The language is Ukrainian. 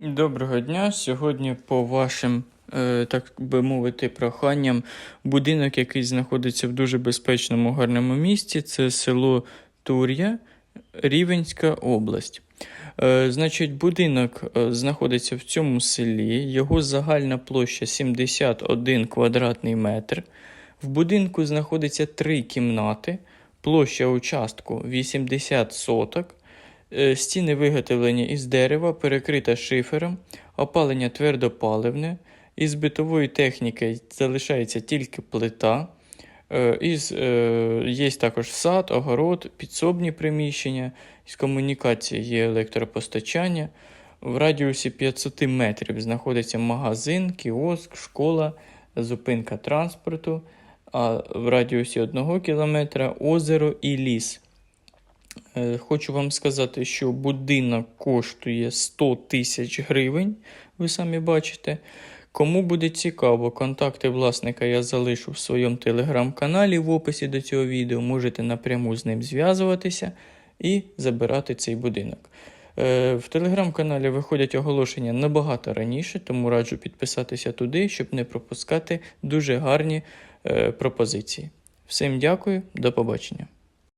Доброго дня. Сьогодні по вашим, е, так би мовити, проханням, будинок, який знаходиться в дуже безпечному гарному місці, це село Тур'я, Рівенська область. Е, Значить, будинок е, знаходиться в цьому селі. Його загальна площа 71 квадратний метр. В будинку знаходиться три кімнати, площа участку 80 соток. Е, Стіни виготовлені із дерева, перекрита шифером, опалення твердопаливне. Із битової техніки залишається тільки плита. Е, Із, е, є також сад, огород, підсобні приміщення, з комунікації є електропостачання. В радіусі 500 метрів знаходиться магазин, кіоск, школа, зупинка транспорту, а в радіусі 1 кілометра озеро і ліс. Е, Хочу вам сказати, що будинок коштує 100 тисяч гривень, ви самі бачите. Кому буде цікаво, контакти власника я залишу в своєму телеграм-каналі в описі до цього відео. Можете напряму з ним зв'язуватися і забирати цей будинок. Е, В телеграм-каналі виходять оголошення набагато раніше, тому раджу підписатися туди, щоб не пропускати дуже гарні е, пропозиції. Всім дякую, до побачення.